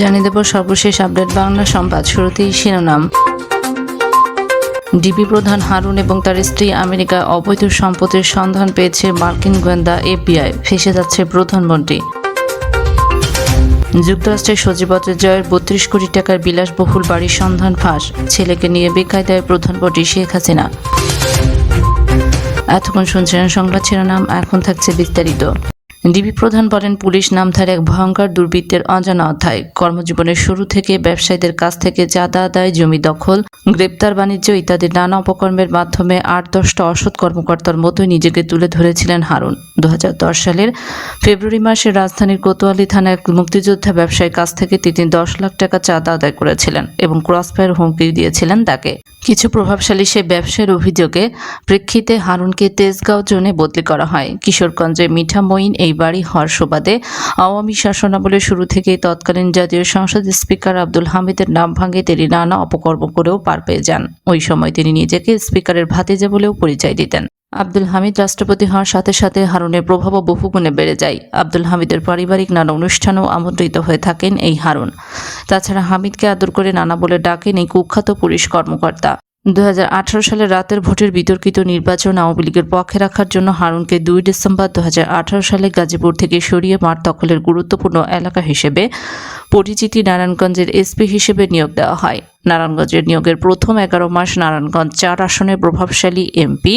জানিয়ে দেব সর্বশেষ আপডেট বাংলা সংবাদ শুরুতেই শিরোনাম। ডিবি প্রধান হারুন এবং তার স্ত্রী আমেরিকা অবৈধ সম্পত্তির সন্ধান পেয়েছে মার্কিন গোয়েন্দা এফবিআই। ফেসে যাচ্ছে প্রধানমন্ত্রী। যুক্তরাষ্ট্রের সচিবত্র জয়ের বত্রিশ কোটি টাকার বিলাসবহুল বাড়ির সন্ধান ফাঁস। ছেলেকে নিয়ে বেকায়দায় প্রধানমন্ত্রী শেখ হাসিনা। এতক্ষণ শুনছিলেন সংবাদ শিরোনাম, এখন থাকছে বিস্তারিত। ডিবি প্রধান বলেন, পুলিশ নামধার এক ভয়ঙ্কর দুর্বৃত্তের অজানা অধ্যায়। কর্মজীবনের শুরু থেকে ব্যবসায়ীদের কাছ থেকে চাঁদা আদায় জমি দখল, গ্রেপ্তার বাণিজ্য ইত্যাদি নানা অপকর্মের মাধ্যমে আট দশটা অসৎ কর্মকর্তার মতোই নিজেকে তুলে ধরেছিলেন হারুন। দু হাজার দশ সালের ফেব্রুয়ারি মাসে রাজধানীর কোতোয়ালি থানায় এক মুক্তিযোদ্ধা ব্যবসায়ীর কাছ থেকে তিনি দশ লাখ টাকা চাঁদা আদায় করেছিলেন এবং ক্রসফায়ার হুমকি দিয়েছিলেন তাকে। কিছু প্রভাবশালী সেই ব্যবসায়ের অভিযোগে প্রেক্ষিতে হারুনকে তেজগাঁও জোনে বদলি করা হয়। কিশোরগঞ্জের মিঠামইন এই বাড়ি হওয়ার সুবাদে আওয়ামী শাসনামলের শুরু থেকেই তৎকালীন জাতীয় সংসদ স্পিকার আব্দুল হামিদের নাম ভাঙে তিনি নানা অপকর্ম করেও পার পেয়ে যান। ওই সময় তিনি নিজেকে স্পিকারের ভাতিজা বলেও পরিচয় দিতেন। আব্দুল হামিদ রাষ্ট্রপতি হওয়ার সাথে সাথে হারুনের প্রভাবও বহুগুণে বেড়ে যায়। আব্দুল হামিদের পারিবারিক নানা অনুষ্ঠানেও আমন্ত্রিত হয়ে থাকেন এই হারুন। তাছাড়া হামিদকে আদর করে নানা বলে ডাকেন এই কুখ্যাত পুলিশ কর্মকর্তা। দু হাজার আঠেরো সালে রাতের ভোটের বিতর্কিত নির্বাচন আওয়ামী লীগের পক্ষে রাখার জন্য হারুনকে দুই ডিসেম্বর দু হাজার আঠেরো সালে গাজীপুর থেকে সরিয়ে মাঠ দখলের গুরুত্বপূর্ণ এলাকা হিসেবে পরিচিতি নারায়ণগঞ্জের এসপি হিসেবে নিয়োগ দেওয়া হয়। নারায়ণগঞ্জের নিয়োগের প্রথম এগারো মাস নারায়ণগঞ্জ চার আসনে প্রভাবশালী এমপি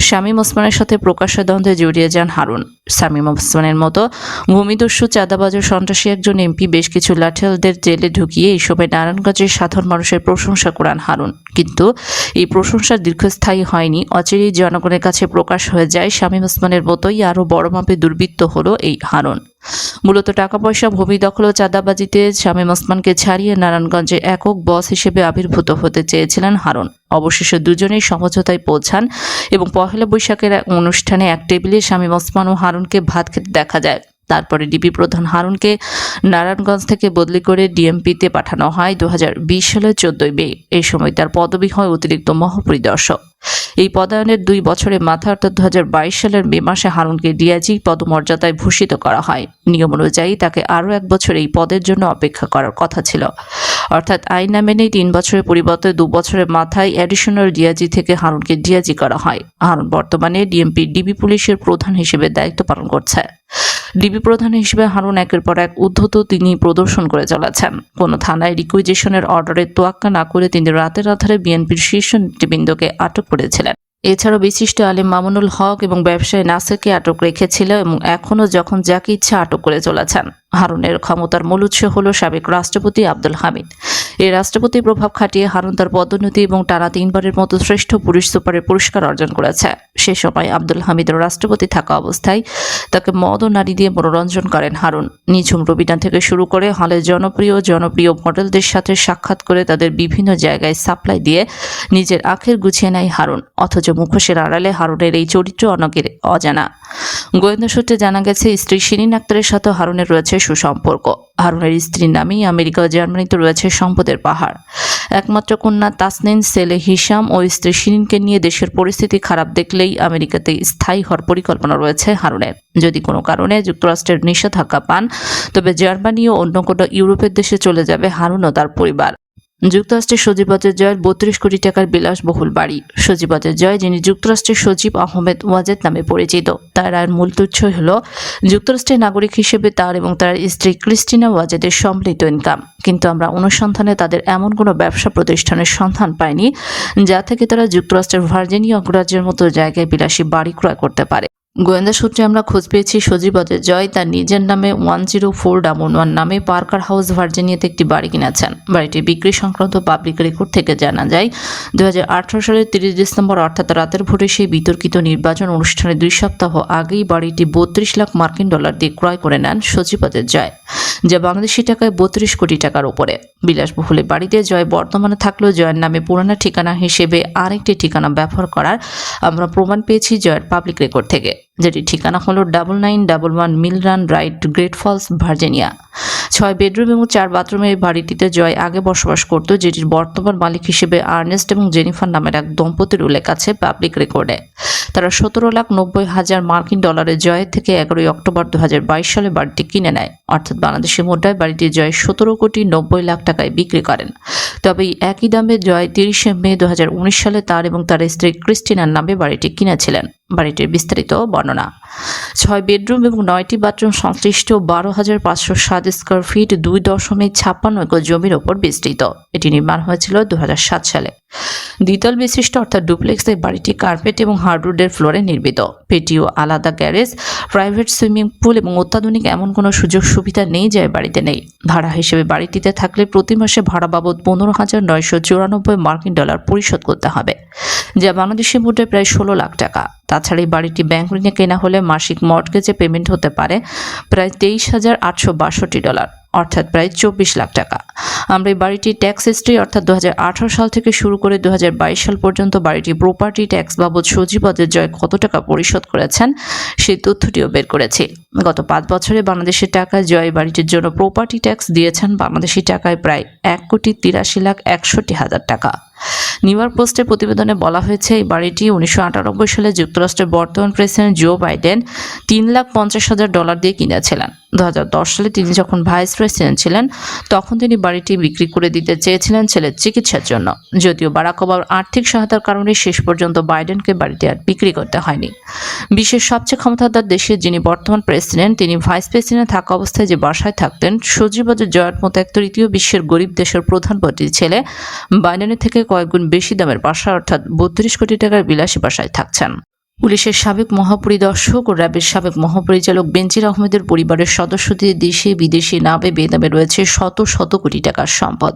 শামীম ওসমানের সাথে প্রকাশ্য দ্বন্দ্বে জড়িয়ে যান হারুন। শামীম ওসমানের মতো ভূমিদস্যু, চাঁদাবাজ ও সন্ত্রাসী একজন এমপি বেশ কিছু লাঠিয়ালদের জেলে ঢুকিয়ে এই সময় নারায়ণগঞ্জের সাধারণ মানুষের প্রশংসা করান হারুন। কিন্তু এই প্রশংসা দীর্ঘস্থায়ী হয়নি। অচিরেই জনগণের কাছে প্রকাশ হয়ে যায় শামীম ওসমানের মতোই আরও বড় মাপে দুর্বৃত্ত হলো এই হারুন। মূলত টাকা পয়সা ভূমি দখল ও চাঁদাবাজিতে শামীম ওসমানকে ছাড়িয়ে নারায়ণগঞ্জে একক বস হিসেবে আবির্ভূত হতে চেয়েছিলেন হারুন। অবশেষে দুজনেই সমঝোতায় পৌঁছান এবং পহেলা বৈশাখের অনুষ্ঠানে এক টেবিলে শামীম ওসমান ও হারুনকে ভাত খেতে দেখা যায়। তারপরে ডিবি প্রধান হারুনকে নারায়ণগঞ্জ থেকে বদলি করে ডিএমপিতে পাঠানো হয় দু বিশ সালের চোদ্দই মে। এই সময় তার পদবি হয় অতিরিক্ত মহাপরিদর্শক। এই পদায়নের দুই বছরের মাথা অর্থাৎ দু হাজার বাইশ সালের মে মাসে হারুনকে ডিআইজি পদমর্যাদায় ভূষিত করা হয়। নিয়ম অনুযায়ী তাকে আরও এক বছর এই পদের জন্য অপেক্ষা করার কথা ছিল। অর্থাৎ আইন না মেনেই তিন বছরের পরিবর্তে দু বছরের মাথায় অ্যাডিশনাল ডিআইজি থেকে হারুনকে ডিআইজি করা হয়। হারুন বর্তমানে ডিএমপি ডিবি পুলিশের প্রধান হিসেবে দায়িত্ব পালন করছে। ডিবি প্রধান হিসেবে হারুন একের পর এক উদ্ধত তিনি প্রদর্শন করে চলেছেন। কোনো থানায় রিকুইজেশনের অর্ডারের তোয়াক্কা না করে তিনি রাতের আধারে বিএনপির শীর্ষ নেতৃবৃন্দকে আটক করেছিলেন। এছাড়াও বিশিষ্ট আলিম মামুনুল হক এবং ব্যবসায়ী নাসিরকে আটক রেখেছিল এবং এখনও যখন যাকে ইচ্ছা আটক করে চলেছেন। হারুনের ক্ষমতার মূল উৎস হল সাবেক রাষ্ট্রপতি আব্দুল হামিদ। এই রাষ্ট্রপতির প্রভাব খাটিয়ে হারুন তার পদোন্নতি এবং টানা তিনবারের মতো শ্রেষ্ঠ পুরুষ সুপারের পুরস্কার অর্জন করেছে। সে সময় আব্দুল হামিদের রাষ্ট্রপতি থাকা অবস্থায় তাকে মদ ও নারী দিয়ে মনোরঞ্জন করেন হারুন। নিঝুম রবিনা থেকে শুরু করে হলে জনপ্রিয় জনপ্রিয় মডেলদের সাথে সাক্ষাৎ করে তাদের বিভিন্ন জায়গায় সাপ্লাই দিয়ে নিজের আখের গুছিয়ে নেয় হারুন। অথচ মুখোশের আড়ালে হারুনের এই চরিত্র অনেকের অজানা। গোয়েন্দা সূত্রে জানা গেছে, স্ত্রী শিরিন আক্তারের সাথে হারুনের রয়েছে সুসম্পর্ক। হারুনের স্ত্রীর নামেই আমেরিকা ও জার্মানিতে রয়েছে সম্পদের পাহাড়। একমাত্র কন্যা তাসনিন সেলে হিসাম ও স্ত্রী শিরিনকে নিয়ে দেশের পরিস্থিতি খারাপ দেখলেই আমেরিকাতে স্থায়ী হওয়ার পরিকল্পনা রয়েছে হারুনের। যদি কোনো কারণে যুক্তরাষ্ট্রের নিষেধাজ্ঞা পান, তবে জার্মানি ও অন্য কোনো ইউরোপের দেশে চলে যাবে হারুন ও তার পরিবার। যুক্তরাষ্ট্রের সজীবতের জয়ের বত্রিশ কোটি টাকার বিলাসবহুল বাড়ি। সজীবতের জয়, যিনি যুক্তরাষ্ট্রের সজীব আহমেদ ওয়াজেদ নামে পরিচিত। তার আয়ের মূল তুচ্ছ হল যুক্তরাষ্ট্রের নাগরিক হিসেবে তার এবং তার স্ত্রী ক্রিস্টিনা ওয়াজেদের সম্মিলিত ইনকাম কিন্তু আমরা অনুসন্ধানে তাদের এমন কোনো ব্যবসা প্রতিষ্ঠানের সন্ধান পাইনি, যা থেকে তারা যুক্তরাষ্ট্রের ভার্জিনিয়া অগ্রাজ্যের মতো জায়গায় বিলাসী বাড়ি ক্রয় করতে পারে। গোয়েন্দা সূত্রে আমরা খোঁজ পেয়েছি সজীবদের। জয় তার নিজের নামে one zero four double one নামে পার্কার হাউস, ভার্জিনিয়াতে একটি বাড়ি কিনেছেন। বাড়িটি বিক্রি সংক্রান্ত পাবলিক রেকর্ড থেকে জানা যায় দু হাজার আঠেরো সালের তিরিশ ডিসেম্বর, অর্থাৎ রাতের ভোটে সেই বিতর্কিত নির্বাচন অনুষ্ঠানে দুই সপ্তাহ আগেই বাড়িটি বত্রিশ লাখ মার্কিন ডলার দিয়ে ক্রয় করে নেন সজীবদের জয়, যা বাংলাদেশি টাকায় বত্রিশ কোটি টাকার উপরে। বিলাসবহুল বাড়িতে জয় বর্তমানে থাকলেও জয়ের নামে পুরানো ঠিকানা হিসেবে আরেকটি ঠিকানা ব্যবহার করার আমরা প্রমাণ পেয়েছি জয়ের পাবলিক রেকর্ড থেকে। যেটি ঠিকানা হলো double nine double one Mill Run right Great Falls Virginia ছয় বেডরুম এবং চার বাথরুমের এই বাড়িটিতে জয় আগে বসবাস করত, যেটির বর্তমান মালিক হিসেবে আর্নেস্ট এবং জেনিফার নামের এক দম্পতির উল্লেখ আছে পাবলিক রেকর্ডে তারা সতেরো লাখ নব্বই হাজার মার্কিন ডলারের জয়ের থেকে এগারোই অক্টোবর দু হাজার বাইশ সালে বাড়িটি কিনে নেয়। অর্থাৎ বাংলাদেশি মুদ্রায় বাড়িটি জয় সতেরো কোটি নব্বই লাখ টাকায় বিক্রি করেন। তবে একই দামে জয় তিরিশে মে দু হাজার উনিশ সালে তার এবং তার স্ত্রী ক্রিস্টিনার নামে বাড়িটি কিনেছিলেন। বাড়িটির বিস্তারিত বর্ণনা। ছয় বেডরুম এবং নয়টি বাথরুম সংশ্লিষ্ট বারো হাজার পাঁচশো সাত স্কোয়ার ফিট দুই দশমিক ছাপ্পান্ন একর জমির ওপর বিস্তৃত। এটি নির্মাণ হয়েছিল দু হাজার সাত সালে। দ্বিতল বিশিষ্ট অর্থাৎ ডুপ্লেক্স বাড়িটি কার্পেট এবং হার্ডউডের ফ্লোরে নির্মিত। পেটিও আলাদা গ্যারেজ, প্রাইভেট সুইমিং পুল এবং অত্যাধুনিক এমন কোনো সুযোগ সুবিধা নেই যা বাড়িতে নেই। ভাড়া হিসেবে বাড়িটিতে থাকলে প্রতি মাসে ভাড়া বাবদ পনেরো হাজার নয়শো চুরানব্বই মার্কিন ডলার পরিশোধ করতে হবে, যা বাংলাদেশি মুদ্রায় প্রায় ষোলো লাখ টাকা। তাছাড়া এই বাড়িটি ব্যাংক ঋণে কেনা হলে মাসিক মর্টগেজে পেমেন্ট হতে পারে প্রায় তেইশ হাজার আটশো বাষট্টি ডলার অর্থাৎ প্রায় চব্বিশ লাখ টাকা। আমরা এই বাড়িটির ট্যাক্স হিস্ট্রি অর্থাৎ দু হাজার আঠারো সাল থেকে শুরু করে দু হাজার বাইশ সাল পর্যন্ত বাড়িটি প্রপার্টি ট্যাক্স বাবদ সজীবদের জয় কত টাকা পরিশোধ করেছেন, সেই তথ্যটিও বের করেছি। গত পাঁচ বছরে বাংলাদেশের টাকায় জয় বাড়িটির জন্য প্রপার্টি ট্যাক্স দিয়েছেন বাংলাদেশি টাকায় প্রায় এক কোটি তিরাশি লাখ একষট্টি হাজার টাকা। নিউ ইয়র্ক পোস্টের প্রতিবেদনে বলা হয়েছে, এই বাড়িটি উনিশশো আটানব্বই সালে যুক্তরাষ্ট্রের বর্তমান প্রেসিডেন্ট জো বাইডেন তিন লাখ পঞ্চাশ হাজার ডলার দিয়ে কিনেছিলেন। দু হাজার দশ সালে তিনি যখন ভাইস প্রেসিডেন্ট ছিলেন, তখন তিনি বাড়িটি বিক্রি করে দিতে চেয়েছিলেন ছেলের চিকিৎসার জন্য। যদিও বারাক ওবামার আর্থিক সহায়তার কারণে শেষ পর্যন্ত বাইডেনকে বাড়িটি আর বিক্রি করতে হয়নি। বিশ্বের সবচেয়ে ক্ষমতাধর দেশের যিনি বর্তমান প্রেসিডেন্ট, তিনি ভাইস প্রেসিডেন্ট থাকা অবস্থায় যে বাসায় থাকতেন সজীবদের জয়ের মতো এক তৃতীয় বিশ্বের গরিব দেশের প্রধানমন্ত্রীর ছেলে বাইডেনের থেকে কয়েকগুণ বেশি দামের বাসা, অর্থাৎ বত্রিশ কোটি টাকার বিলাসী বাসায় থাকছেন। পুলিশের সাবেক মহাপরিদর্শক ও র্যাবের সাবেক মহাপরিচালক বেনজির আহমেদের পরিবারের সদস্যদের দেশে বিদেশি নামে বেনামে রয়েছে শত শত কোটি টাকার সম্পদ।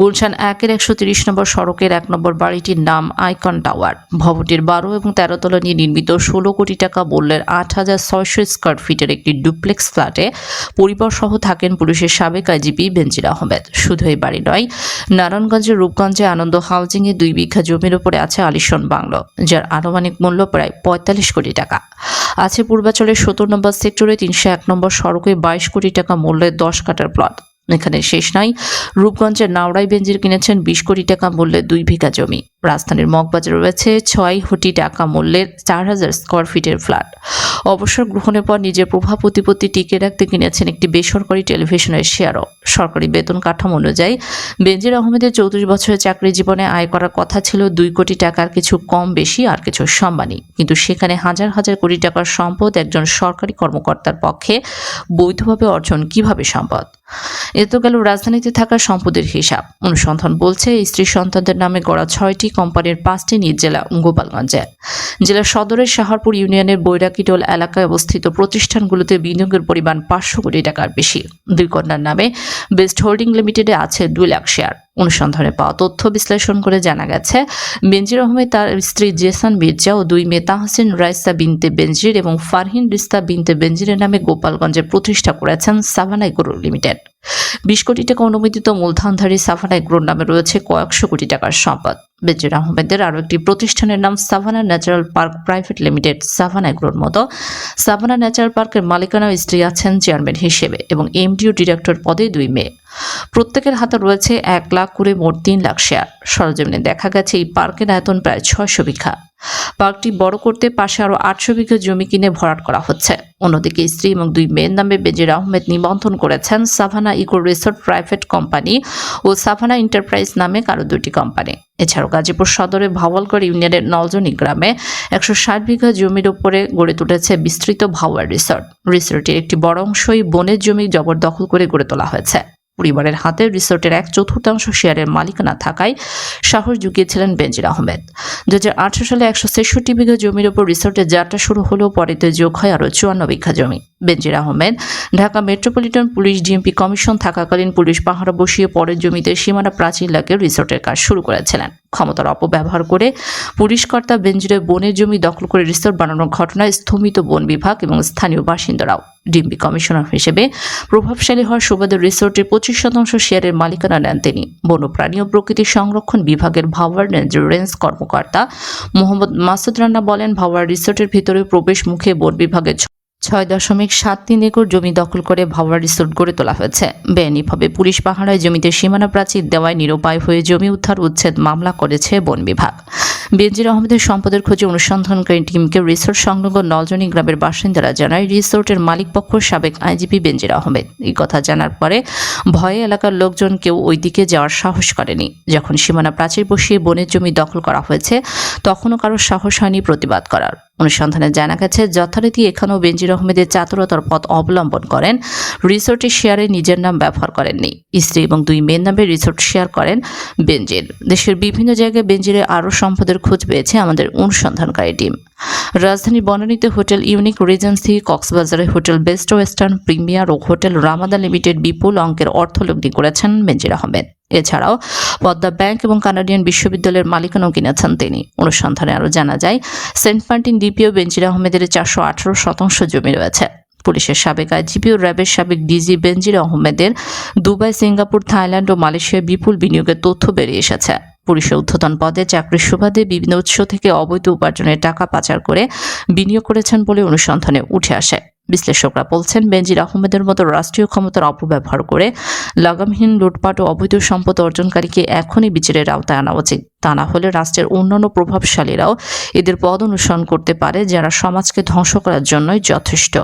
গুলশান একের একশো তিরিশ নম্বর সড়কের এক নম্বর বাড়িটির নাম আইকন টাওয়ার। ভবনটির বারো এবং তেরো তলা নিয়ে নির্মিত ষোলো কোটি টাকা মূল্যের আট হাজার ছয়শো স্কোয়ার ফিটের একটি ডুপ্লেক্স ফ্ল্যাটে পরিবার সহ থাকেন পুলিশের সাবেক আইজিপি বেনজির আহমেদ। শুধু এই বাড়ি নয়, নারায়ণগঞ্জের রূপগঞ্জে আনন্দ হাউজিংয়ে দুই বিঘা জমির ওপরে আছে আলিশন বাংলো, যার আনুমানিক মূল্য প্রায় পঁয়তাল্লিশ কোটি টাকা। আছে পূর্বাচলের সত্তর নম্বর সেক্টরে তিনশো এক নম্বর সড়কে বাইশ কোটি টাকা মূল্যের দশ কাটার প্লট। এখানে শেষ নাই। রূপগঞ্জের নাওড়াই বেঞ্জির কিনেছেন বিশ কোটি টাকা মূল্যের দুই বিঘা জমি। রাজধানীর মগবাজার রয়েছে ছয় কোটি টাকা মূল্যের চার হাজার স্কোয়ার ফিটের ফ্ল্যাট অবসর গ্রহণের পর নিজের প্রভাব প্রতিপত্তি টিকে রাখতে কিনেছেন একটি বেসরকারি টেলিভিশনের শেয়ারও। সরকারি বেতন কাঠামো অনুযায়ী। বেনজির আহমেদের চৌত্রিশ বছরের চাকরি জীবনে আয় করার কথা ছিল দুই কোটি টাকার কিছু কম বেশি আর কিছু সম্মানী কিন্তু সেখানে হাজার হাজার কোটি টাকার সম্পদ একজন সরকারি কর্মকর্তার পক্ষে বৈধভাবে অর্জন কীভাবে সম্পদ? এ তো গেল রাজধানীতে থাকা সম্পদের হিসাব। অনুসন্ধান বলছে, স্ত্রী সন্তানদের নামে গড়া ছয়টি কোম্পানির পাঁচটি নিজ জেলা গোপালগঞ্জে জেলার সদরের শাহরপুর ইউনিয়নের বৈরাকিটোল এলাকায় অবস্থিত প্রতিষ্ঠানগুলোতে বিনিয়োগের পরিমাণ পাঁচশো কোটি টাকার বেশি। দুই কন্যার নামে বেস্ট হোল্ডিং লিমিটেডে আছে দুই লাখ শেয়ার। অনুসন্ধানে পাওয়া তথ্য বিশ্লেষণ করে জানা গেছে, বেনজির আহমেদ তার স্ত্রী জেসান মির্জা ও দুই মেয়ে তাহসিন, রাইসা বিনতে বেনজির এবং ফারহিন রিস্তা বিনতে বেনজিরের নামে গোপালগঞ্জে প্রতিষ্ঠা করেছেন সাভানা এগ্রো লিমিটেড। বিশ কোটি টাকা অনুমোদিত মূলধনধারী সাভানা এগ্রোর নামে রয়েছে কয়েকশো কোটি টাকার সম্পদ। বেনজির আহমেদের আরও একটি প্রতিষ্ঠানের নাম Savanna Natural Park Private Limited, Savanna এগ্রোর মতো। সাভানা ন্যাচারাল পার্কের মালিকানা স্ত্রী আছেন চেয়ারম্যান হিসেবে এবং এমডিও ডিরেক্টর পদে দুই মেয়ে। প্রত্যেকের হাতে রয়েছে এক লাখ করে মোট তিন লাখ শেয়ার সরজমিনে দেখা গেছে এই পার্কের আয়তন প্রায় ছয়শো বিঘা। পার্কটি বড় করতে পাশে আরও আটশো বিঘা জমি কিনে ভরাট করা হচ্ছে। অন্যদিকে স্ত্রী এবং দুই মেয়ের নামে বেজির আহমেদ নিবন্ধন করেছেন Savanna Eco Resort Private Company ও সাভানা এন্টারপ্রাইজ নামে আরও দুটি কোম্পানি। এছাড়াও গাজীপুর সদরের ভাওয়ালগড় ইউনিয়নের নলজনী গ্রামে একশো ষাট বিঘা জমির উপরে গড়ে তুলেছে বিস্তৃত ভাওয়ার রিসোর্ট। রিসোর্টের একটি বড় অংশই বনের জমি জবরদখল করে গড়ে তোলা হয়েছে। পরিবারের হাতে রিসোর্টের এক চতুর্থাংশ শেয়ারের মালিকানা থাকায় সাহস জুগিয়েছিলেন বেনজির আহমেদ। দু হাজার আঠারো সালে একশো ছেষট্টি বিঘা জমির ওপর রিসোর্টের যাত্রা শুরু হলেও পরেতে যোগ হয় আরও চুয়ান্ন বিঘা জমি। Benazir Ahmed, Dhaka metropolitan police DMP commission থাকাকালীন পুলিশ পাহারা বসিয়ে পরের জমিতে সীমানা প্রাচীর লাগিয়ে রিসোর্টের কাজ শুরু করেছিলেন। ক্ষমতার অপব্যবহার করে পুলিশ কর্তা বেঞ্জিরের বনের জমি দখল করে রিসোর্ট বানানোর ঘটনায় স্থমিত বন বিভাগ এবং স্থানীয় বাসিন্দারাও। ডিএমপি কমিশনার হিসেবে প্রভাবশালী হওয়ার সুবাদে রিসোর্টের পঁচিশ শতাংশ শেয়ারের মালিকানা নেন তিনি। বন্যপ্রাণী ও প্রকৃতি সংরক্ষণ বিভাগের ভাওয়ার রেঞ্জ কর্মকর্তা মোহাম্মদ মাসুদ রান্না বলেন, ভাওয়ার রিসোর্টের ভিতরে প্রবেশ মুখে বন বিভাগের ছয় দশমিক সাত তিন একর জমি দখল করে ভাওয়ার রিসোর্ট গড়ে তোলা হয়েছে। বেআইনিভাবে পুলিশ পাহারায় জমিতে সীমানা প্রাচীর দেওয়ায় নিরুপায় হয়ে জমি উদ্ধার উচ্ছেদ মামলা করেছে বন বিভাগ। বেনজির আহমেদের সম্পদের খোঁজে অনুসন্ধানকারী টিমকে রিসোর্ট সংলগ্ন নলজনী গ্রামের বাসিন্দারা জানায়, রিসোর্টের মালিকপক্ষ সাবেক আইজিপি বেনজির আহমেদ। এই কথা জানার পরে ভয়ে এলাকার লোকজন কেউ ওই দিকে যাওয়ার সাহস করেনি। যখন সীমানা প্রাচীর বসিয়ে বনের জমি দখল করা হয়েছে, তখনও কারও সাহস হয়নি প্রতিবাদ করার। অনুসন্ধানে জানা গেছে, যথারীতি এখানেও বেনজির আহমেদের চাতুরতার পথ অবলম্বন করেন রিসোর্টের শেয়ারে নিজের নাম ব্যবহার করেননি। স্ত্রী এবং দুই মেয়ের নামে রিসোর্ট শেয়ার করেন বেনজির। দেশের বিভিন্ন জায়গায় বেনজিরের আরও সম্পদের খোঁজ পেয়েছে আমাদের অনুসন্ধানকারী টিম। রাজধানী বনানীতে হোটেল ইউনিক রিজেন্সি, কক্সবাজারে হোটেল বেস্ট ওয়েস্টার্ন, প্রিমিয়ার ও হোটেল রামাদা লিমিটেড বিপুল অঙ্কের অর্থলগ্নি করেছেন বেনজির আহমেদ। এছাড়াও পদ্মা ব্যাংক এবং কানাডিয়ান বিশ্ববিদ্যালয়ের মালিকানাও কিনেছেন তিনি। অনুসন্ধানে আরও জানা যায়, সেন্ট মার্টিন ডিপিও বেনজির আহমেদের চারশো আঠারো শতাংশ জমি রয়েছে। পুলিশের সাবেক আইজিপি ও র্যাবের সাবেক ডিজি বেনজির আহমেদের দুবাই, সিঙ্গাপুর, থাইল্যান্ড ও মালয়েশিয়ায় বিপুল বিনিয়োগের তথ্য বেরিয়ে এসেছে। পুলিশের ঊর্ধ্বতন পদে চাকরির সুবাদে বিভিন্ন উৎস থেকে অবৈধ উপার্জনের টাকা পাচার করে বিনিয়োগ করেছেন বলে অনুসন্ধানে উঠে আসে। বিশ্লেষকরা বলছেন, বেনজির আহমেদের মতো রাষ্ট্রীয় ক্ষমতার অপব্যবহার করে লাগামহীন লুটপাট ও অবৈধ সম্পদ অর্জনকারীকে এখনই বিচারের আওতায় আনা উচিত। তা না হলে রাষ্ট্রের অন্যান্য প্রভাবশালীরাও এদের পদ অনুসরণ করতে পারে, যারা সমাজকে ধ্বংস করার জন্যই যথেষ্ট।